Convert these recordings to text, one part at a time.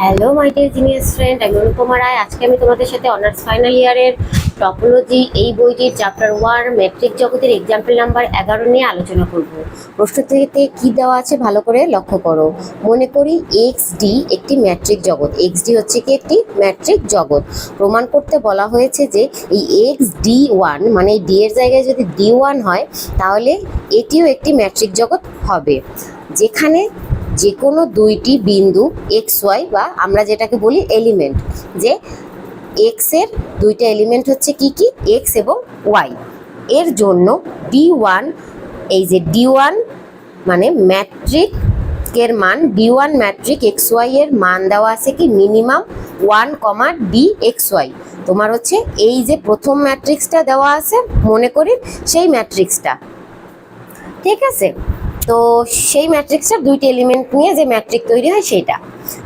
Hello my dear genius friend আমি অনুপমা রায়। আজকে আমি তোমাদের সাথে অনার্স ফাইনাল ইয়ারের টপোলজি এই বইটির চ্যাপ্টার ওয়ান ম্যাট্রিক জগতের এক্সাম্পল নাম্বার এগারো নিয়ে আলোচনা করব। প্রশ্নটিতে কি দেওয়া আছে ভালো করে লক্ষ্য করো। মনে করি এক্স ডি একটি ম্যাট্রিক জগৎ। এক্স ডি হচ্ছে কি একটি ম্যাট্রিক জগৎ। প্রমাণ করতে বলা হয়েছে যে এই এক্স ডি ওয়ান মানে ডি এর জায়গায় যদি ডি ওয়ান হয়, তাহলে এটিও একটি ম্যাট্রিক জগৎ হবে। যেখানে যে কোনো দুইটি বিন্দু এক্স ওয়াই বা আমরা যেটাকে বলি এলিমেন্ট যে এক্সের দুইটা এলিমেন্ট হচ্ছে কি কি? এক্স এবং ওয়াই এর জন্য ডি ওয়ান এই যে ডি ওয়ান মানে ম্যাট্রিক এর মান D one metric X Y এর মান দেওয়া আছে কি? Minimum one comma D X Y তোমার হচ্ছে এই যে প্রথম ম্যাট্রিক্সটা দেওয়া আছে, মনে করি সেই ম্যাট্রিক্সটা ঠিক আছে? তো সেই ম্যাট্রিক্সটার দুইটি এলিমেন্ট নিয়ে যে ম্যাট্রিক তৈরি হয় সেটা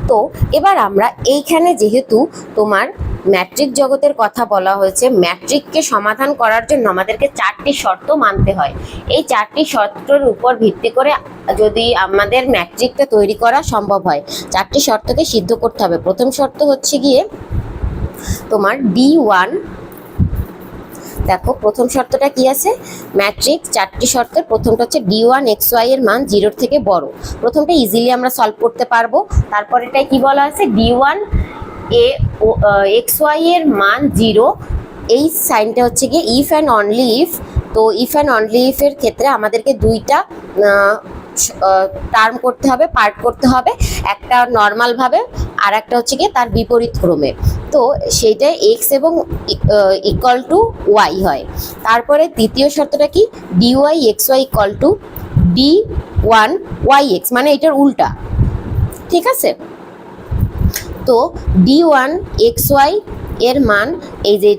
তো এবার আমরা এইখানে যেহেতু তোমার ম্যাট্রিক জগতের কথা বলা হয়েছে ম্যাট্রিককে সমাধান করার জন্য আমাদেরকে চারটি শর্ত মানতে হয়। এই চারটি শর্তের উপর ভিত্তি করে যদি আমাদের ম্যাট্রিকটা তৈরি করা সম্ভব হয়, চারটি শর্তকে সিদ্ধ করতে হবে। প্রথম শর্ত হচ্ছে গিয়ে তোমার ডি ওয়ান দেখো, প্রথম শর্তটা কি আছে? ম্যাট্রিক্স, চারটি শর্তের, প্রথমটা হচ্ছে ডি ওয়ান এক্স ওয়াই এর মান জিরোর থেকে বড়। প্রথমটা ইজিলি আমরা সলভ করতে পারব। তারপর তারপরেটাই কি বলা আছে? D one A X Y এর মান জিরো। এই সাইনটা হচ্ছে গিয়ে ইফ অ্যান্ড অনলি ইফ তো ইফ অ্যান্ড অনলি ইফ এর ক্ষেত্রে আমাদেরকে দুইটা টার্ম করতে হবে পার্ট করতে হবে। একটা নর্মালভাবে আর একটা হচ্ছে গিয়ে তার বিপরীত ক্রমে। তো সেইটা এক্স এবং ইকুয়াল টু ওয়াই হয়। তারপরে তৃতীয় শর্তটা কি? D Y X Y equal to D one Y X মানে এটার উল্টা। ঠিক আছে? তো ডি ওয়ান এক্স ওয়াই এর মান এই যে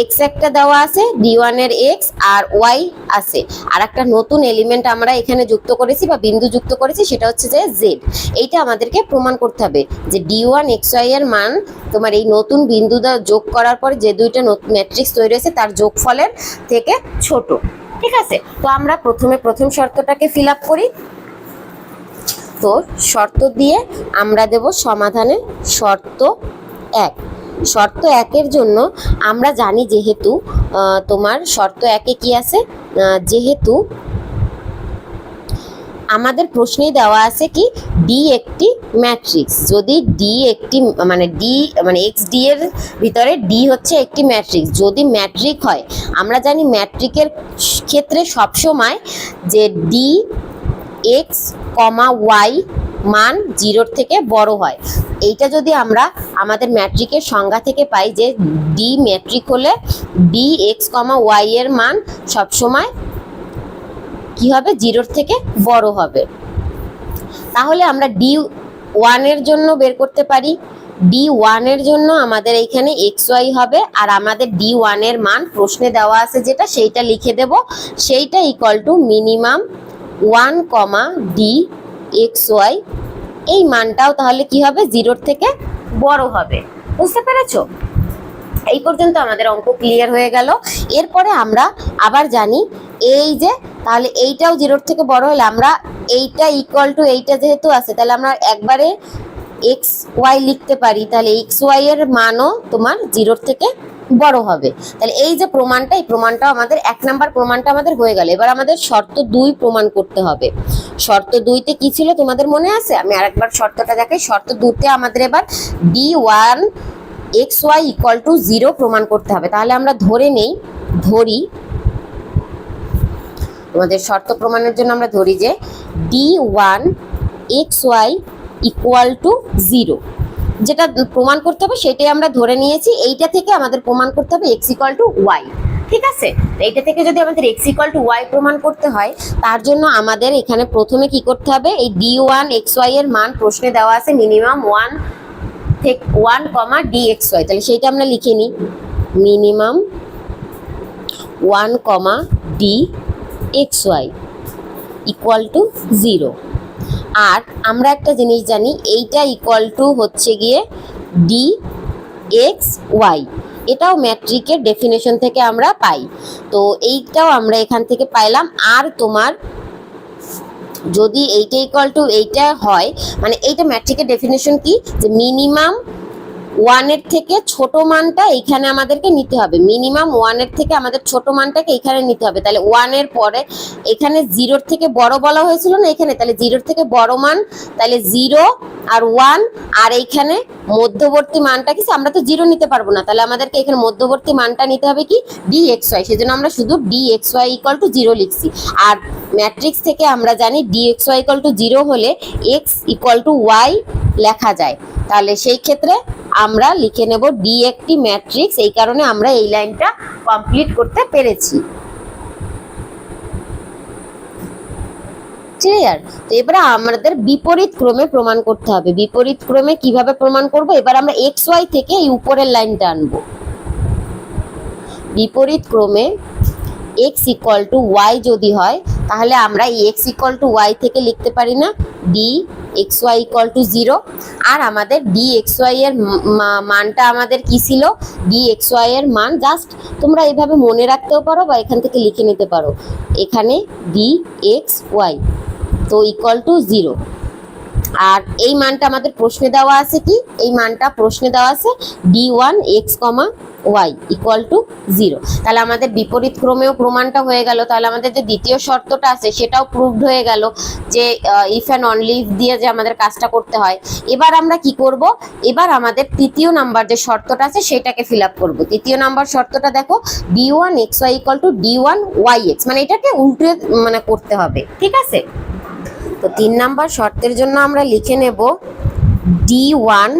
এক্স একটা দেওয়া আছে ডি ওয়ানের এক্স আর ওয়াই আছে। আর একটা নতুন এলিমেন্ট আমরা এখানে যুক্ত করেছি বা বিন্দু যুক্ত করেছি, সেটা হচ্ছে যে জেড এইটা আমাদেরকে প্রমাণ করতে হবে যে ডি ওয়ান এক্স ওয়াই এর মান, তোমার এই নতুন বিন্দু যোগ করার পরে যে দুইটা ম্যাট্রিক্স তৈরি হয়েছে, তার যোগফলের থেকে ছোট। ঠিক আছে? তো আমরা প্রথমে প্রথম শর্তটাকে ফিল করি। তো শর্ত দিয়ে আমরা দেব সমাধানে শর্ত এক। শর্ত একের জন্য। আমরা জানি যেহেতু তোমার শর্ত একে কি আছে? যেহেতু আমাদের প্রশ্নেই দেওয়া আছে কি ডি একটি ম্যাট্রিক্স যদি ডি একটি মানে ডি মানে এক্স ডি এর ভিতরে ডি হচ্ছে একটি ম্যাট্রিক্স যদি ম্যাট্রিক হয়, আমরা জানি ম্যাট্রিকের ক্ষেত্রে সবসময় যে ডি এক্স কমা ওয়াই মান জিরোর থেকে বড় হয়। এইটা যদি আমরা আমাদের ম্যাট্রিকের সংজ্ঞা থেকে পাই যে ডি ম্যাট্রিক হলে ডি এক্স কমা ওয়াই এর মান সবসময় কি হবে? জিরোর থেকে বড় হবে। তাহলে আমরা ডি ওয়ানের জন্য বের করতে পারি। ডি ওয়ানের জন্য আমাদের এইখানে এক্স ওয়াই হবে আর আমাদের ডি ওয়ানের মান প্রশ্নে দেওয়া আছে যেটা, সেইটা লিখে দেব। সেইটা equal to minimum one comma D X Y এই মানটাও তাহলে কি হবে? জিরোর থেকে বড় হবে। বুঝতে পেরেছ? এই পর্যন্ত আমাদের অঙ্ক ক্লিয়ার হয়ে গেল। এরপরে আমরা আবার জানি, এই যে, তাহলে এইটাও জিরোর থেকে বড় হলে আমরা এইটা ইকুয়াল টু এইটা যেহেতু আছে, তাহলে আমরা একবারে এক্স ওয়াই লিখতে পারি। তাহলে এক্স ওয়াই এর মানও তোমার জিরোর থেকে বড় হবে। তাহলে এই যে প্রমাণটা, এই প্রমাণটা আমাদের, এক নাম্বার প্রমাণটা আমাদের হয়ে গেল। এবার আমাদের শর্ত দুই প্রমাণ করতে হবে। শর্ত দুইতে কি ছিল তোমাদের মনে আছে? আমি আরেকবার শর্তটা দেখাই। শর্ত দুতে আমাদের এবার D one X Y equal to zero প্রমাণ করতে হবে। তাহলে আমরা ধরে নেই, ধরি। তোমাদের শর্ত প্রমাণের জন্য আমরা ধরি যে D one X Y equal to zero যেটা প্রমাণ করতে হবে সেটাই আমরা ধরে নিয়েছি। এইটা থেকে আমাদের প্রমাণ করতে হবে এক্স ইকুয়াল টু ওয়াই ঠিক আছে? এইটা থেকে যদি আমাদের এক্স ইকুয়াল টু ওয়াই প্রমাণ করতে হয়, তার জন্য আমাদের এখানে প্রথমে কি করতে হবে? এই ডি ওয়ান এক্স ওয়াই এর মান প্রশ্নে দেওয়া আছে মিনিমাম ওয়ান থেকে one comma D X Y তাহলে সেইটা আমরা লিখে নিই। Minimum one comma D X Y equal to zero আর আমরা একটা জিনিস জানি, এইটা ইকুয়াল টু হচ্ছে গিয়ে ডি এক্স ওয়াই এটাও ম্যাট্রিকের ডেফিনেশন থেকে আমরা পাই। তো এইটাও আমরা এখান থেকে পাইলাম। আর তোমার যদি এইটা ইকুয়াল টু এইটা হয় মানে এইটা ম্যাট্রিকের ডেফিনেশন কি? যে মিনিমাম ওয়ানের থেকে ছোট মানটা এইখানে আমাদেরকে নিতে হবে। মিনিমাম ওয়ানের থেকে আমাদের ছোট মানটাকে এখানে নিতে হবে। তাহলে ওয়ানের পরে এখানে জিরোর থেকে বড় বলা হয়েছিল না এখানে? তাহলে জিরোর থেকে বড় মান, তাহলে জিরো আর ওয়ান আর এইখানে মধ্যবর্তী মানটা কি? আমরা তো জিরো নিতে পারব না। তাহলে আমাদেরকে এখানে মধ্যবর্তী মানটা নিতে হবে কি? ডি এক্স ওয়াই সেজন্য আমরা শুধু D X Y equal to zero লিখছি। আর ম্যাট্রিক্স থেকে আমরা জানি D X Y equal to zero হলে এক্স ইকুয়াল টু ওয়াই লেখা যায়। তাহলে সেই ক্ষেত্রে আমরা লিখে নেব ডি একটি ম্যাট্রিক্স এই কারণে আমরা এই লাইনটা কমপ্লিট করতে পেরেছি। ক্লিয়ার তো এবারে আমাদের বিপরীত ক্রমে প্রমাণ করতে হবে। বিপরীত ক্রমে কীভাবে প্রমাণ করব? এবার আমরা এক্স ওয়াই থেকে এই উপরের লাইনটা আনব। বিপরীত ক্রমে এক্স ইকুয়াল টু ওয়াই যদি হয়, তাহলে আমরা এই এক্স ইকুয়াল টু ওয়াই থেকে লিখতে পারি না। D X Y equal to zero আর আমাদের ডি এক্স ওয়াই এর মানটা আমাদের কি ছিল? ডি এক্স ওয়াই এর মান জাস্ট তোমরা এইভাবে মনে রাখতেও পারো বা এখান থেকে লিখে নিতে পারো। এখানে ডি এক্স ওয়াই তো ইকুয়াল টু জিরো আর এই মানটা আমাদের প্রশ্নে দেওয়া আছে কি? এই মানটা প্রশ্নে দেওয়া আছে D one X comma Y equal to zero তাহলে আমাদের বিপরীত ক্রমেও প্রমাণটা হয়ে গেল। তাহলে আমাদের যে দ্বিতীয় শর্তটা আছে, সেটাও প্রুভড হয়ে গেল যে ইফ অ্যান্ড অনলি দিয়ে যে আমাদের কাজটা করতে হয়। এবার আমরা কি করব? এবার আমাদের তৃতীয় নাম্বার যে শর্তটা আছে, সেটাকে ফিল আপ করব। তৃতীয় নাম্বার শর্তটা দেখো D one X Y equal to D one Y X মানে এটাকে উল্টে মানে করতে হবে। ঠিক আছে? তো তিন নাম্বার শর্তের জন্য আমরা লিখে নেব ডি ওয়ান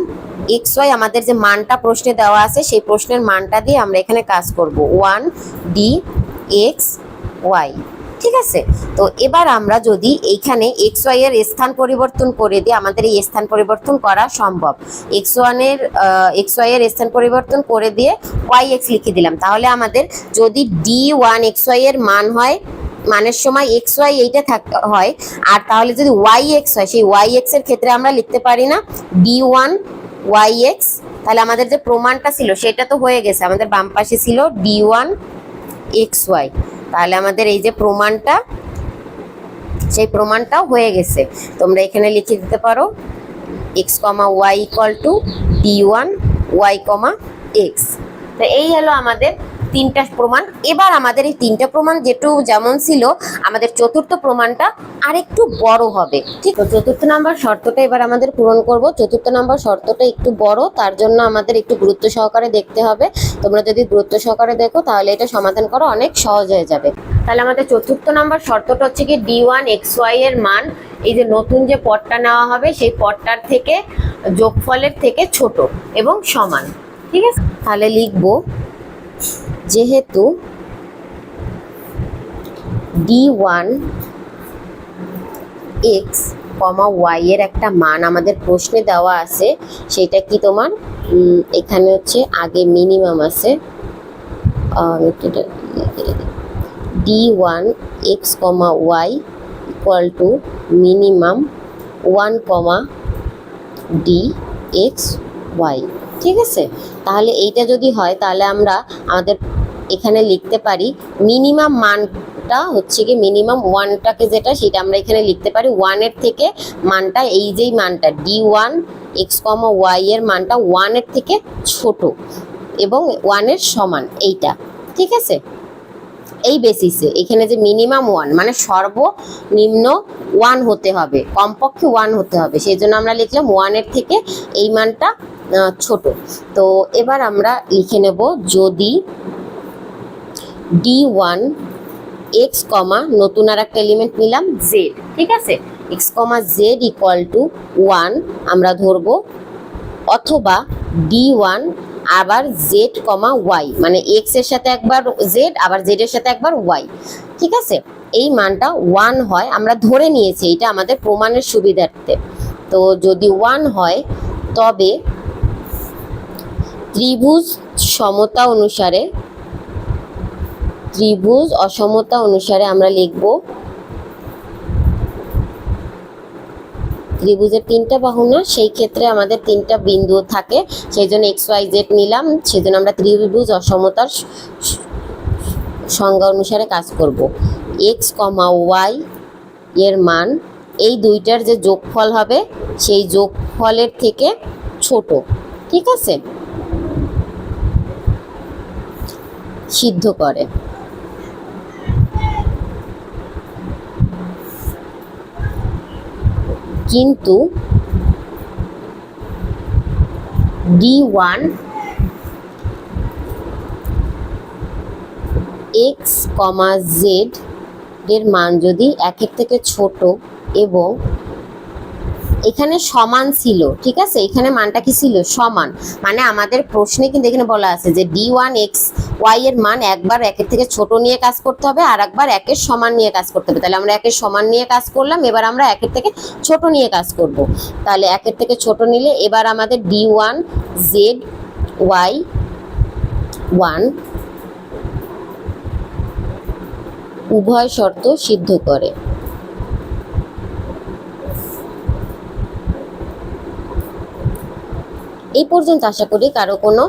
এক্স ওয়াই আমাদের যে মানটা প্রশ্নে দেওয়া আছে, সেই প্রশ্নের মানটা দিয়ে আমরা এখানে কাজ করব। ওয়ান ডি এক্স ওয়াই ঠিক আছে? তো এবার আমরা যদি এইখানে এক্স ওয়াই এর স্থান পরিবর্তন করে দিই, আমাদের এই স্থান পরিবর্তন করা সম্ভব। এক্স ওয়ানের এক্স ওয়াই এর স্থান পরিবর্তন করে দিয়ে ওয়াই এক্স লিখে দিলাম। তাহলে আমাদের যদি ডি ওয়ান এক্স ওয়াই এর মান হয় মানের সময় এক্স ওয়াই এইটা থাক, হয়। আর তাহলে যদি ওয়াই এক্স হয়, সেই ওয়াই এক্সের ক্ষেত্রে আমরা লিখতে পারি না ডি ওয়ান ওয়াই এক্স তাহলে আমাদের যে প্রমাণটা ছিল, সেটা তো হয়ে গেছে। আমাদের বাম পাশে ছিল ডি ওয়ান এক্স ওয়াই তাহলে আমাদের এই যে প্রমাণটা, সেই প্রমাণটাও হয়ে গেছে। তোমরা এখানে লিখে দিতে পারো X comma Y equal to D one Y comma X তো এই হলো আমাদের তিনটা প্রমাণ। এবার আমাদের এই তিনটা প্রমাণ যেটু যেমন ছিল, আমাদের চতুর্থ প্রমাণটা আরেকটু বড় হবে। ঠিক? তো চতুর্থ নাম্বার শর্তটা এবার আমাদের পূরণ করব। চতুর্থ নাম্বার শর্তটা একটু বড়, তার জন্য আমাদের একটু গুরুত্ব সহকারে দেখতে হবে। তোমরা যদি গুরুত্ব সহকারে দেখো, তাহলে এটা সমাধান করা অনেক সহজ হয়ে যাবে। তাহলে আমাদের চতুর্থ নাম্বার শর্তটা হচ্ছে কি ডি ওয়ান এক্স ওয়াই এর মান, এই যে নতুন যে পদটা নেওয়া হবে, সেই পদটার থেকে যোগফলের থেকে ছোট এবং সমান। ঠিক আছে? তাহলে লিখব যেহেতু D one X comma Y এর একটা মান আমাদের প্রশ্নে দেওয়া আছে, সেটা কি তোমার? এখানে হচ্ছে আগে মিনিমাম আছে। D one X comma Y equal to minimum one comma D X Y ঠিক আছে? তাহলে এইটা যদি হয়, তাহলে আমরা আমাদের এখানে লিখতে পারি মিনিমাম মানটা হচ্ছে কি মিনিমাম ওয়ানটাকে যেটা, সেটা আমরা এখানে লিখতে পারি। ওয়ানের থেকে মানটা এই যেই মানটা D one X comma Y এর মানটা ওয়ানের থেকে ছোট এবং ওয়ানের সমান এইটা, ঠিক আছে? এই বেসিসে এখানে যে মিনিমাম ওয়ান মানে সর্বনিম্ন ওয়ান হতে হবে, কমপক্ষে ওয়ান হতে হবে। সেই জন্য আমরা লিখলাম ওয়ানের থেকে এই মানটা ছোট। তো এবার আমরা লিখে নেব যদি ডি ওয়ান এক্স কমা নতুন আর একটা এলিমেন্ট নিলাম জেড ঠিক আছে? X comma Z equal to one আমরা ধরবো, অথবা ডি ওয়ান আবার জেড কমা ওয়াই মানে এক্সের সাথে একবার জেড আবার জেড এর সাথে একবার ওয়াই ঠিক আছে? এই মানটা ওয়ান হয়, আমরা ধরে নিয়েছি, এটা আমাদের প্রমাণের সুবিধার্থে। তো যদি ওয়ান হয়, তবে ত্রিভুজ সমতা অনুসারে, ত্রিভুজ অসমতা অনুসারে আমরা লিখব ত্রিভুজের তিনটা বাহু না সেই ক্ষেত্রে আমাদের তিনটা বিন্দু থাকে, সেই জন্য এক্স ওয়াই জেড নিলাম, সেই জন্য আমরা ত্রিভুজ অসমতার সংজ্ঞা অনুসারে কাজ করব। এক্স কমা ওয়াই এর মান, এই দুইটার যে যোগফল হবে, সেই যোগফলের থেকে ছোট, ঠিক আছে? সিদ্ধ করে। কিন্তু D one X comma Z এর মান যদি একের থেকে ছোট এবং এখানে সমান ছিল, ঠিক আছে? এখানে মানটা কি ছিল? সমান। মানে আমাদের প্রশ্নে কিন্তু এখানে বলা আছে যে ডি ওয়ান এক্স ওয়াই এর মান একবার একের থেকে ছোট নিয়ে কাজ করতে হবে, আর একবার একের সমান নিয়ে কাজ করতে হবে। তাহলে আমরা একের সমান নিয়ে কাজ করলাম, এবার আমরা একের থেকে ছোট নিয়ে কাজ করব। তাহলে একের থেকে ছোট নিলে এবার আমাদের D one Z Y one উভয় শর্ত সিদ্ধ করে। এই পর্যন্ত আশা করি কারও কোনো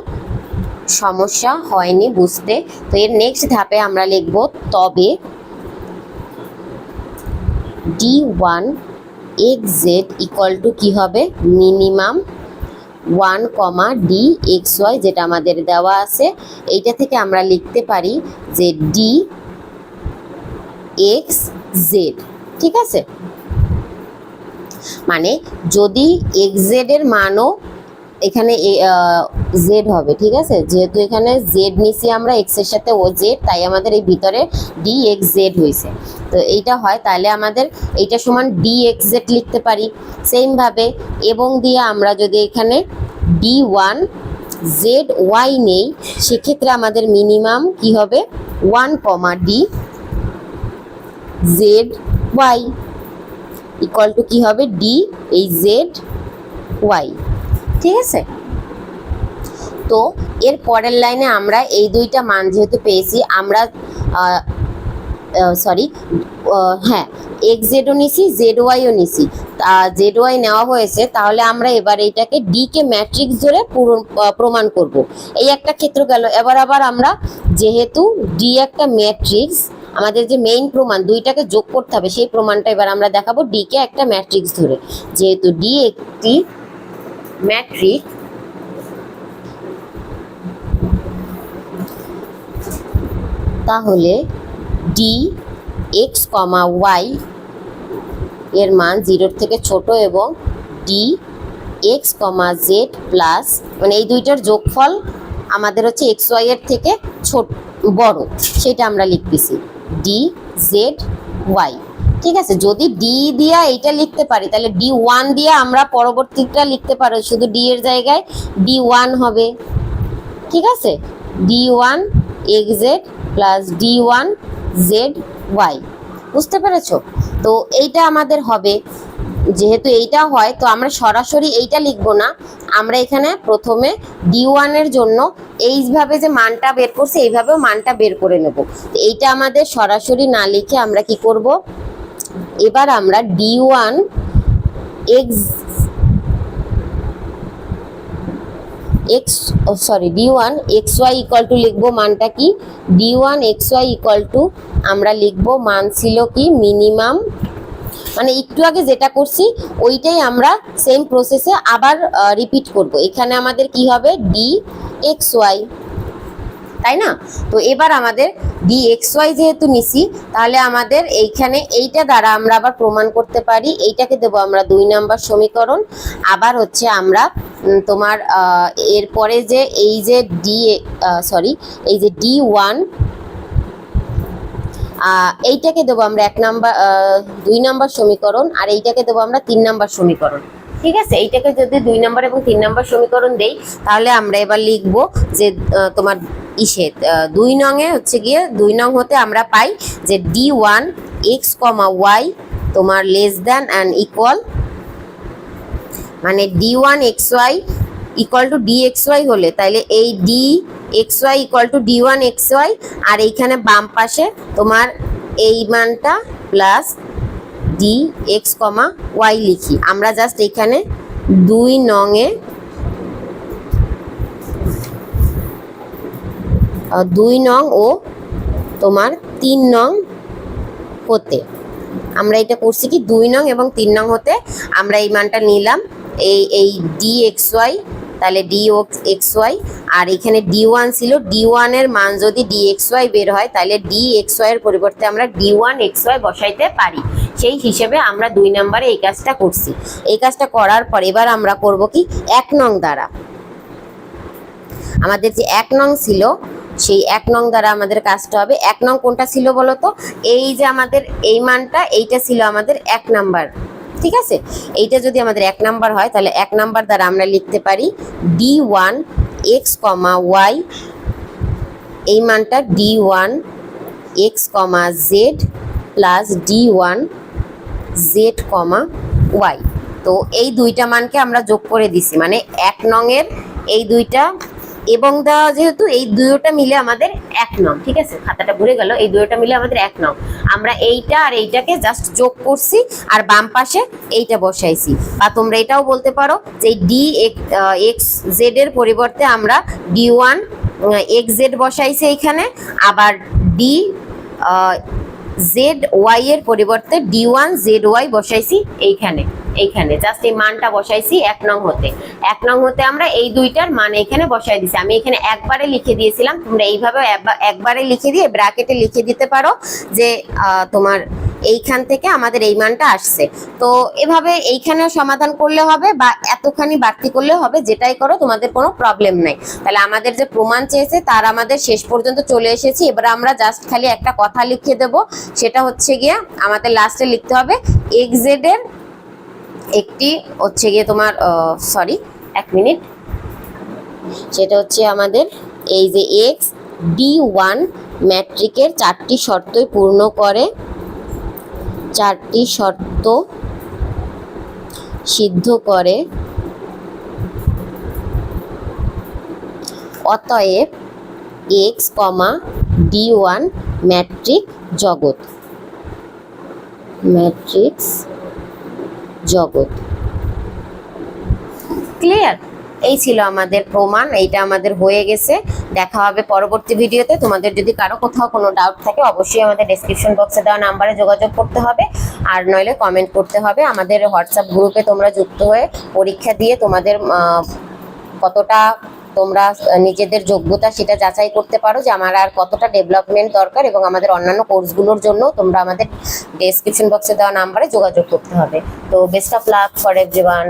সমস্যা হয়নি বুঝতে। তো এর নেক্সট ধাপে আমরা লিখব তবে D one X Z equal to কী হবে? Minimum one comma D X Y যেটা আমাদের দেওয়া আছে। এইটা থেকে আমরা লিখতে পারি যে ডি এক্স জেড ঠিক আছে? মানে যদি এক্স জেড এর মানও এখানে জেড হবে, ঠিক আছে? যেহেতু এখানে জেড নিছি আমরা এক্সের সাথে ও জেড তাই আমাদের এই ভিতরে ডি এক্স জেড হয়েছে তো এইটা হয়, তাহলে আমাদের এইটা সমান ডি এক্স জেড লিখতে পারি। সেমভাবে এবং দিয়ে আমরা যদি এখানে ডি ওয়ান জেড ওয়াই নেই, সেক্ষেত্রে আমাদের মিনিমাম কি হবে? One comma D Z Y equal to কি হবে? ডি এই জেড ওয়াই ঠিক আছে? তো এর পরের লাইনে আমরা এই দুইটা মান যেহেতু পেয়েছি, আমরা সরি হ্যাঁ এক্স জেডও নিছি জেড ওয়াইও নিছি। জেড ওয়াই নেওয়া হয়েছে, তাহলে আমরা এবার এইটাকে ডি কে ম্যাট্রিক্স ধরে প্রমাণ করব। এই একটা ক্ষেত্র গেল, এবার আবার আমরা যেহেতু ডি একটা ম্যাট্রিক্স আমাদের যে মেইন প্রমাণ, দুইটাকে যোগ করতে হবে, সেই প্রমাণটা এবার আমরা দেখাবো ডি কে একটা ম্যাট্রিক্স ধরে। যেহেতু ডি একটি ম্যাট্রিক্স তাহলে ডি এক্স কমা ওয়াই এর মান জিরোর থেকে ছোট এবং D X comma Z plus মানে এই দুইটার যোগফল আমাদের হচ্ছে এক্স ওয়াই এর থেকে ছোট, বড়, সেটা আমরা লিখতেছি ডি জেড ওয়াই ঠিক আছে, যদি ডি দিয়া এইটা লিখতে পারি, তাহলে ডি ওয়ান দিয়ে আমরা পরবর্তীটা লিখতে পারো, শুধু ডি এর জায়গায় ডি ওয়ান হবে। ঠিক আছে? D one X Z plus D one Z Y বুঝতে পেরেছ? তো এইটা আমাদের হবে। যেহেতু এইটা হয়, তো আমরা সরাসরি এইটা লিখব না। আমরা এখানে প্রথমে ডি ওয়ানের জন্য এইভাবে যে মানটা বের করছে, এইভাবেও মানটা বের করে নেব। তো এইটা আমাদের সরাসরি না লিখে আমরা কি করব? এবার আমরা D one X X sorry D one X Y equal to লিখব মানটা কি? D one X Y equal to আমরা লিখব মান ছিল কি? মিনিমাম মানে একটু আগে যেটা করছি, ওইটাই আমরা সেম প্রসেসে আবার রিপিট করব। এখানে আমাদের কি হবে? ডি এক্স ওয়াই তাই না? তো এবার আমাদের ডি এক্স ওয়াই যেহেতু নিছি, তাহলে আমাদের এইখানে এইটা দ্বারা আমরা আবার প্রমাণ করতে পারি। এইটাকে দেবো আমরা দুই নাম্বার সমীকরণ। আবার হচ্ছে আমরা তোমার এরপরে যে এই যে ডি সরি এই যে ডি ওয়ান এইটাকে দেবো আমরা এক নাম্বার দুই নাম্বার সমীকরণ, আর এইটাকে দেবো আমরা তিন নাম্বার সমীকরণ। ঠিক আছে? এইটাকে যদি দুই নাম্বার এবং তিন নাম্বার সমীকরণ দেই, তাহলে আমরা এবার লিখব যে তোমার ইসে দুই নংয়ে হচ্ছে গিয়ে দুই নং হতে আমরা পাই যে D one X comma Y তোমার লেস দ্যান অ্যান্ড ইকুয়াল মানে D one X Y equal to D X Y হলে তাহলে এই D X Y equal to D one X Y আর এইখানে বাম পাশে তোমার এই মানটা plus D X comma Y লিখি। আমরা জাস্ট এখানে দুই নংয়ে দুই নং ও তোমার তিন নং হতে। আমরা এটা করছি কি, দুই নং এবং তিন নং হতে। আমরা এই মানটা নিলাম, এই এই ডি এক্স ওয়াই তাহলে ডি এক্স ওয়াই আর এখানে ডি ওয়ান ছিল ডি ওয়ানের মান যদি ডি এক্স ওয়াই বের হয়, তাহলে ডি এক্স ওয়াই এর পরিবর্তে আমরা ডি ওয়ান এক্স ওয়াই বসাইতে পারি। সেই হিসেবে আমরা দুই নম্বরে এই কাজটা করছি। এই কাজটা করার পর এবার আমরা করব কি? এক নং দ্বারা। আমাদের যে এক নং ছিল, সেই এক নং দ্বারা আমাদের কাজটা হবে। এক নং কোনটা ছিল বলো তো এই যে আমাদের এই মানটা, এইটা ছিল আমাদের এক নাম্বার। ঠিক আছে? এইটা যদি আমাদের এক নাম্বার হয়, তাহলে এক নাম্বার দ্বারা আমরা লিখতে পারি D one X comma Y এই মানটা D one X comma Z plus D one Z comma Y তো এই দুইটা মানকে আমরা যোগ করে দিছি। মানে এক নংয়ের এই দুইটা এবং দেওয়া যেহেতু এই দুইটা মিলে আমাদের এক নং, ঠিক আছে? খাতাটা ভরে গেল, এই দুইটা মিলে আমাদের এক নং। আমরা এইটা আর এইটাকে জাস্ট যোগ করছি আর বাম পাশে এইটা বসাইছি। বা তোমরা এটাও বলতে পারো যে ডি এক্স জেড এর পরিবর্তে আমরা ডি ওয়ান এক্স জেড বসাইছি এইখানে, আবার ডি জেড ওয়াই এর পরিবর্তে ডি ওয়ান জেড ওয়াই বসাইছি এইখানে। এইখানে। জাস্ট এই মানটা বসাইছি এক নং হতে। এক নং হতে আমরা এই দুইটার মান এখানে বসাই দিছি। আমি এখানে একবারে লিখে দিয়েছিলাম, তোমরা এইভাবে একবারে লিখে দিয়ে ব্র্যাকেটে লিখে দিতে পারো যে তোমার এইখান থেকে আমাদের এই মানটা আসছে। তো এভাবে এইখানেও সমাধান করলে হবে বা এতখানি বাড়তি করলে হবে, যেটাই করো, তোমাদের কোনো প্রবলেম নাই। তাহলে আমাদের যে প্রমাণ চেয়েছে, তার আমাদের শেষ পর্যন্ত চলে এসেছি। এবার আমরা জাস্ট খালি একটা কথা লিখে দেব। সেটা হচ্ছে গিয়ে আমাদের লাস্টে লিখতে হবে এক্সেড এর একটি হচ্ছে গিয়ে তোমার সরি এক মিনিট। সেটা হচ্ছে আমাদের এই যে এক্স ডি ওয়ান ম্যাট্রিকের চারটি শর্তই পূর্ণ করে। চারটি শর্ত সিদ্ধ করে। অতএব X comma D one metric জগৎ। ম্যাট্রিক্স জগৎ। ক্লিয়ার এই ছিল আমাদের প্রমাণ, এইটা আমাদের হয়ে গেছে। দেখা হবে পরবর্তী ভিডিওতে। তোমাদের যদি কারও কোথাও কোনো ডাউট থাকে, অবশ্যই আমাদের ডেসক্রিপশন বক্সে দেওয়া নাম্বারে যোগাযোগ করতে হবে। আর নইলে কমেন্ট করতে হবে। আমাদের হোয়াটসঅ্যাপ গ্রুপে তোমরা যুক্ত হয়ে পরীক্ষা দিয়ে তোমাদের কতটা তোমরা নিজেদের যোগ্যতা সেটা যাচাই করতে পারো যে আমার আর কতটা ডেভেলপমেন্ট দরকার এবং আমাদের অন্যান্য কোর্সগুলোর জন্য তোমরা আমাদের ডেসক্রিপশন বক্সে দেওয়া নাম্বারে যোগাযোগ করতে হবে। তো best of luck for everyone